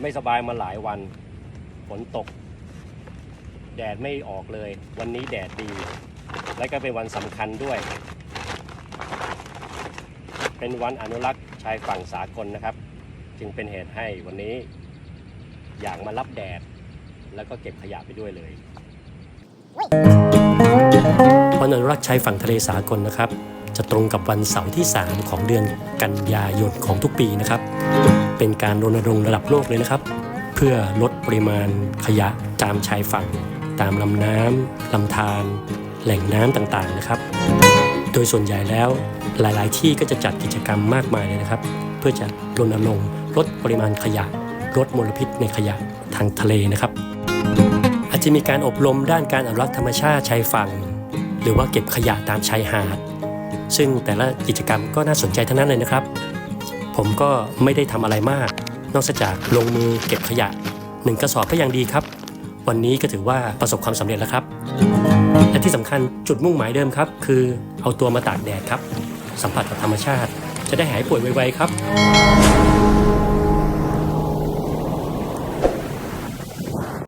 ไม่สบายมาหลายวัน ฝนตก แดดไม่ออกเลย วันนี้แดดดี และก็เป็นวันสำคัญด้วย เป็นวันอนุรักษ์ชายฝั่งสากลนะครับ จึงเป็นเหตุให้วันนี้ อยากมารับแดด แล้วก็เก็บขยะไปด้วยเลยวันอนุรักษ์ชายฝั่งทะเลสากลนะครับ จะตรงกับวันเสาร์ที่ 3 ของเดือนกันยายนของทุกปีนะครับ เป็นการรณรงค์ระดับโลกเลยนะครับ เพื่อลดปริมาณขยะตามชายฝั่ง ตามลำน้ำลำธารแหล่งน้ำต่างๆนะครับ โดยส่วนใหญ่แล้วหลายๆ ที่ก็จะจัดกิจกรรมมากมายเลยนะครับ เพื่อจะรณรงค์ลดปริมาณขยะ ลดมลพิษในขยะทางทะเลนะครับ อาจจะมีการอบรมด้านการอนุรักษ์ธรรมชาติชายฝั่ง หรือว่าเก็บขยะตามชายหาด ซึ่งแต่ละกิจกรรมก็น่าสนใจทั้งนั้นเลยนะครับ ผมก็ไม่ได้ทำอะไรมาก นอกจากลงมือเก็บขยะหนึ่งกระสอบก็ยังดีครับ วันนี้ก็ถือว่าประสบความสำเร็จแล้วครับ และที่สำคัญจุดมุ่งหมายเดิมครับ คือเอาตัวมาตากแดดครับ สัมผัสกับธรรมชาติ จะได้หายป่วยไวๆครับ